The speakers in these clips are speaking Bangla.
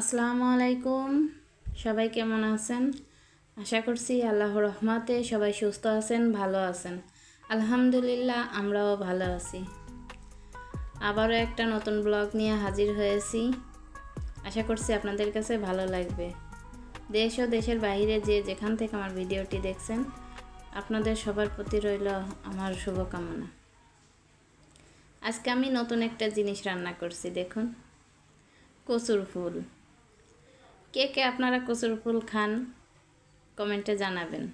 আসসালামু আলাইকুম। সবাই কেমন আছেন? আশা করছি আল্লাহর রহমতে সবাই সুস্থ আছেন, ভালো আছেন। আলহামদুলিল্লাহ, আমরাও ভালো আছি। আবারও একটা নতুন ব্লগ নিয়ে হাজির হয়েছি। আশা করছি আপনাদের কাছে ভালো লাগবে। দেশ ও দেশের বাইরে যে যেখান থেকে আমার ভিডিওটি দেখছেন, আপনাদের সবার প্রতি রইল আমার শুভকামনা। আজকে আমি নতুন একটা জিনিস রান্না করছি, দেখুন। কচুর ফুল। কে কে আপনারা কচুর ফুল খান, কমেন্টে জানাবেন।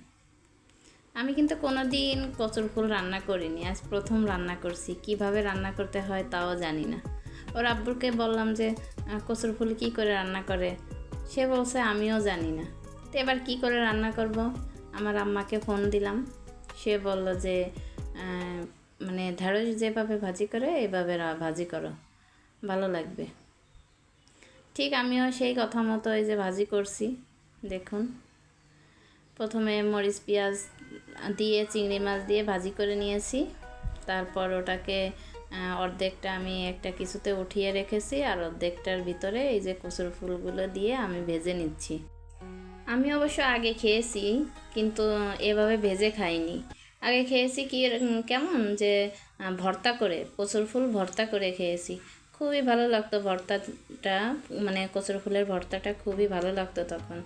আমি কিন্তু কোনো দিন কচুর ফুল রান্না করিনি, আজ প্রথম রান্না করছি। কীভাবে রান্না করতে হয় তাও জানি না। ওর আব্বুকে বললাম যে কচুর ফুল কী করে রান্না করে? সে বলছে, আমিও জানি না। তো এবার কী করে রান্না করব? আমার আম্মাকে ফোন দিলাম। সে বলল যে মানে ঢেঁড়স যেভাবে ভাজি করে, এভাবে ভাজি করো। ভালো লাগবে। ঠিক আমিও সেই কথা মতো এই যে ভাজি করছি, দেখুন। প্রথমে মরিচ, পেঁয়াজ দিয়ে, চিংড়ি মাছ দিয়ে ভাজি করে নিয়েছি। তারপর ওটাকে অর্ধেকটা আমি একটা কিছুতে উঠিয়ে রেখেছি আর অর্ধেকটার ভিতরে এই যে কচুর ফুলগুলো দিয়ে আমি ভেজে নিচ্ছি। আমি অবশ্য আগে খেয়েছি, কিন্তু এভাবে ভেজে খাইনি। আগে খেয়েছি কি কেমন যে ভর্তা করে, কচুর ফুল ভর্তা করে খেয়েছি। খুবই ভালো লাগতো ভর্তাটা মানে কচুর ফুলের ভর্তাটা খুবই ভালো লাগতো তখন।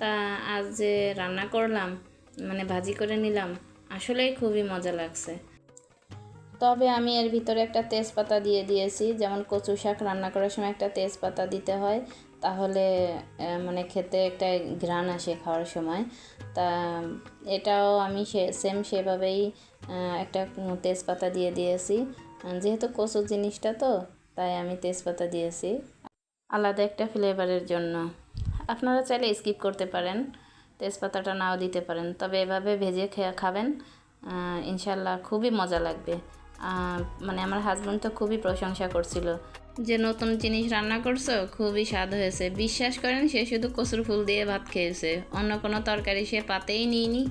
তা আজ যে রান্না করলাম মানে ভাজি করে নিলাম, আসলেই খুবই মজা লাগছে। তবে আমি এর ভিতরে একটা তেজপাতা দিয়ে দিয়েছি, যেমন কচু শাক রান্না করার সময় একটা তেজপাতা দিতে হয়, তাহলে মানে খেতে একটা ঘ্রাণ আসে খাওয়ার সময়। তা এটাও আমি সে সেম সেভাবেই একটা তেজপাতা দিয়ে দিয়েছি। যেহেতু কচু জিনিসটা তো, তাই আমি তেজপাতা দিয়েছি। আলাদা একটা ফ্লেভারের জন্য। আপনারা চাইলে স্কিপ করতে পারেন, তেজপাতাটা নাও দিতে পারেন, তবে এভাবে ভেজে খেয়ে খাবেন ইনশাল্লাহ খুবই মজা লাগবে। মানে আমার হাজব্যান্ড তো খুবই প্রশংসা করছিল। যে নতুন জিনিস রান্না করছ, খুবই স্বাদ হয়েছে। বিশ্বাস করেন, সে শুধু কচুর ফুল দিয়ে ভাত খেয়েছে। অন্য কোনো তরকারি সে পাতেই নিইনি।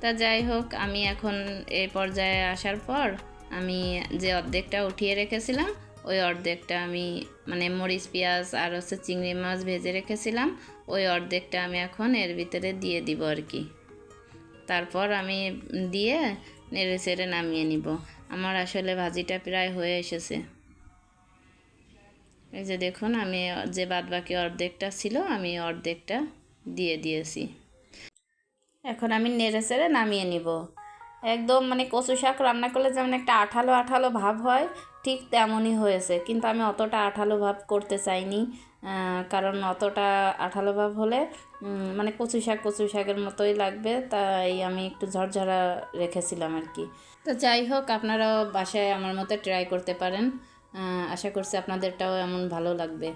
তা যাই হোক, আমি এখন এই পর্যায়ে আসার পর আমি যে অর্ধেকটা উঠিয়ে রেখেছিলাম ওই অর্ধেকটা আমি মানে মরিচ, পেঁয়াজ আর হচ্ছে চিংড়ি মাছ ভেজে রেখেছিলাম। ওই অর্ধেকটা আমি এখন এর ভিতরে দিয়ে দিব আর কি। তারপর আমি দিয়ে নেড়ে চেড়ে নামিয়ে নিব। আমার আসলে ভাজিটা প্রায় হয়ে এসেছে। এই যে দেখুন, আমি যে বাদবাকি অর্ধেকটা ছিল, আমি অর্ধেকটা দিয়ে দিয়েছি। এখন আমি নেড়ে চেড়ে নামিয়ে নিব। একদম মানে কচু শাক রান্না করলে যেমন একটা আঠালো আঠালো ভাব হয় ঠিক তেমনই হয়েছে। কিন্তু আমি অতটা আঠালো ভাব করতে চাইনি কারণ অতটা আঠালো ভাব হলে মানে কচু শাক কচু শাকের মতোই লাগবে, তাই আমি একটু ঝরঝরা রেখেছিলাম আর কি। তো যাই হোক, আপনারাও বাসায় আমার মতো ট্রাই করতে পারেন আশা করছি আপনাদেরটাও এমন ভালো লাগবে।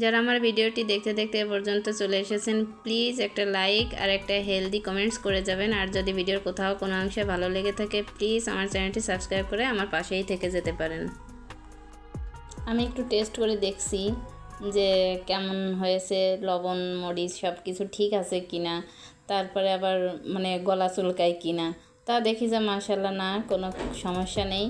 যারা আমার ভিডিওটি দেখতে দেখতে এ পর্যন্ত চলে এসেছেন প্লিজ একটা লাইক আর একটা হেলদি কমেন্টস করে যাবেন। আর যদি ভিডিওর কোথাও কোনো অংশে ভালো লেগে থাকে প্লিজ আমার চ্যানেলটি সাবস্ক্রাইব করে আমার পাশেই থেকে যেতে পারেন। আমি একটু টেস্ট করে দেখছি যে কেমন হয়েছে, লবণ, মরিচ সব কিছু ঠিক আছে কিনা, তারপরে আবার মানে গলা চুলকায় কিনা। তা দেখি যে মাশাল্লাহ না, কোনো সমস্যা নেই।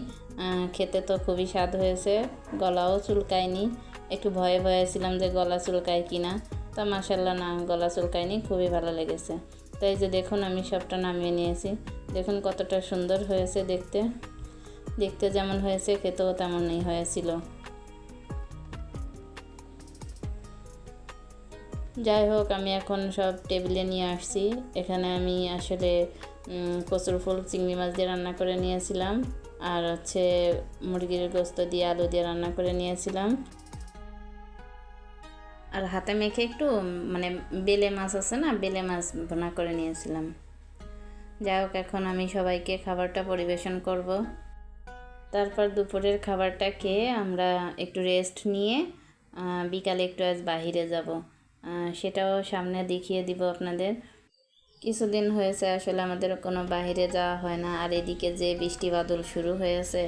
খেতে তো খুবই স্বাদ হয়েছে, গলাও চুলকায়নি। একটু ভয়ে ভয়ে ছিলাম যে গলা চুলকায় কিনা। তা মাশাল্লাহ না, গলা চুলকায়নি, খুবই ভালো লেগেছে। তাই যে দেখুন, আমি সবটা নামিয়ে নিয়েছি। দেখুন কতটা সুন্দর হয়েছে দেখতে। দেখতে যেমন হয়েছে, খেতেও তেমনই হয়েছিল। যাই হোক, আমি এখন সব টেবিলে নিয়ে আসছি। এখানে আমি আসলে কচুর ফুল, চিংড়ি মাছ দিয়ে রান্না করে নিয়েছিলাম। আর হচ্ছে মুরগির গোস্ত দিয়ে আলু দিয়ে রান্না করে নিয়েছিলাম। আর হাতে মেখে একটু মানে বেলে মাছ আছে না, বেলে মাছ ভোনা করে নিয়েছিলাম। যাই হোক, এখন আমি সবাইকে খাবারটা পরিবেশন করব। তারপর দুপুরের খাবারটা খেয়ে আমরা একটু রেস্ট নিয়ে বিকালে একটু আজ বাহিরে যাব। সেটাও সামনে দেখিয়ে দিব আপনাদের। কিছুদিন হয়েছে, আসলে আমাদের কোনো বাইরে যাওয়া হয় না। আর এদিকে যে বৃষ্টি বাদল শুরু হয়েছে,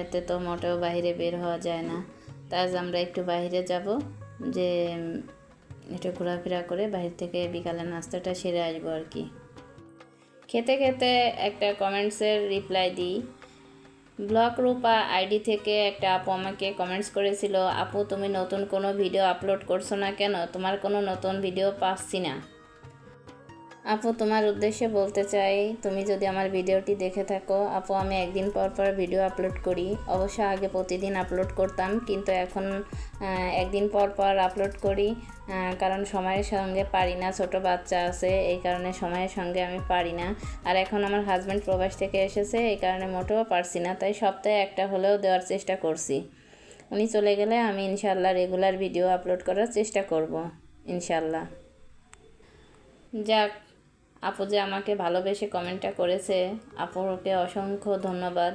এতে তো মোটেও বাইরে বের হওয়া যায় না। তা আজ আমরা একটু বাইরে যাব। যে, একটু ঘোরাফেরা করে বাইরে থেকে বিকালে নাস্তাটা সেরে আসব আর কি। খেতে খেতে একটা কমেন্টসের রিপ্লাই দিই। ব্লক রূপা আইডি থেকে একটা আপু আমাকে কমেন্টস করেছিল, আপু, তুমি নতুন কোনো ভিডিও আপলোড করছ না কেন? তোমার কোনো নতুন ভিডিও পাচ্ছি না। আপু, তোমার উদ্দেশ্যে বলতে চাই, তুমি যদি আমার ভিডিওটি দেখে থাকো, আপু, আমি একদিন পর পর ভিডিও আপলোড করি। অবশ্য আগে প্রতিদিন আপলোড করতাম, কিন্তু এখন একদিন পর পর আপলোড করি কারণ সময়ের সঙ্গে পারি না, ছোট বাচ্চা আছে, এই কারণে সময়ের সঙ্গে আমি পারি না। আর এখন আমার হাজব্যান্ড প্রবাস থেকে এসেছে, এই কারণে মোটেও পারছি না, তাই সপ্তাহে একটা হলেও দেওয়ার চেষ্টা করছি। উনি চলে গেলে আমি ইনশাল্লাহ রেগুলার ভিডিও আপলোড করার চেষ্টা করব ইনশাল্লাহ যাক আপু যে আমাকে ভালোবেসে কমেন্টটা করেছে, আপুকে অসংখ্য ধন্যবাদ।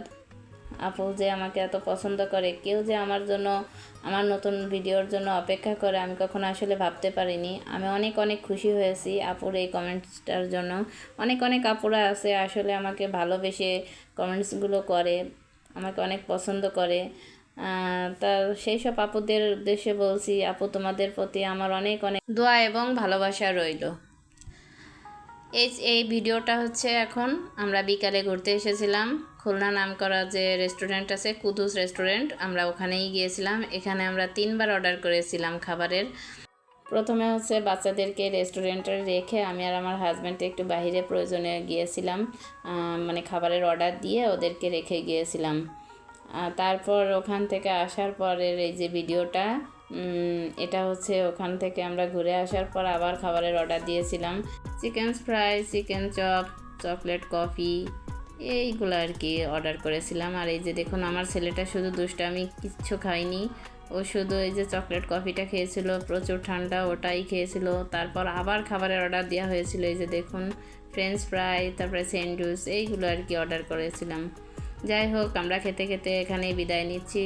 আপু যে আমাকে এত পছন্দ করে, কেউ যে আমার জন্য, আমার নতুন ভিডিওর জন্য অপেক্ষা করে, আমি কখনো আসলে ভাবতে পারিনি। আমি অনেক অনেক খুশি হয়েছি আপুর এই কমেন্টসটার জন্য। অনেক অনেক আপুরা আছে আসলে আমাকে ভালোবেসে কমেন্টসগুলো করে, আমাকে অনেক পছন্দ করে। তা সেই সব আপুদের উদ্দেশ্যে বলছি, আপু তোমাদের প্রতি আমার অনেক অনেক দোয়া এবং ভালোবাসা রইল। এই এই ভিডিওটা হচ্ছে এখন আমরা বিকালে ঘুরতে এসেছিলাম। খুলনা নাম করা যে রেস্টুরেন্ট আছে, কুদুস রেস্টুরেন্ট আমরা ওখানেই গিয়েছিলাম। এখানে আমরা তিনবার অর্ডার করেছিলাম খাবারের। প্রথমে হচ্ছে বাচ্চাদেরকে রেস্টুরেন্টে রেখে আমি আর আমার হাজব্যান্ড একটু বাইরে প্রয়োজনে গিয়েছিলাম মানে খাবারের অর্ডার দিয়ে ওদেরকে রেখে গিয়েছিলাম। তারপর ওখান থেকে আসার পরের এই যে ভিডিওটা এটা হচ্ছে ওখান থেকে আমরা ঘুরে আসার পর আবার খাবারের অর্ডার দিয়েছিলাম। Chicken fry chicken chop chocolate coffee এইগুলো আর কি অর্ডার করেছিলাম। আর এই যে দেখুন, আমার ছেলেটা শুধু দুষ্ট আমি কিচ্ছু খাইনি ও শুধু এই যে চকলেট কফিটা খেয়েছিল, প্রচুর ঠান্ডা, ওটাই খেয়েছিল। তারপর আবার খাবারের অর্ডার দেওয়া হয়েছিল, এই যে দেখুন ফ্রেঞ্চ ফ্রাই তারপরে স্যান্ডউইচ এইগুলো আর কি অর্ডার করেছিলাম। যাই হোক, আমরা খেতে খেতে এখানেই বিদায় নিচ্ছি।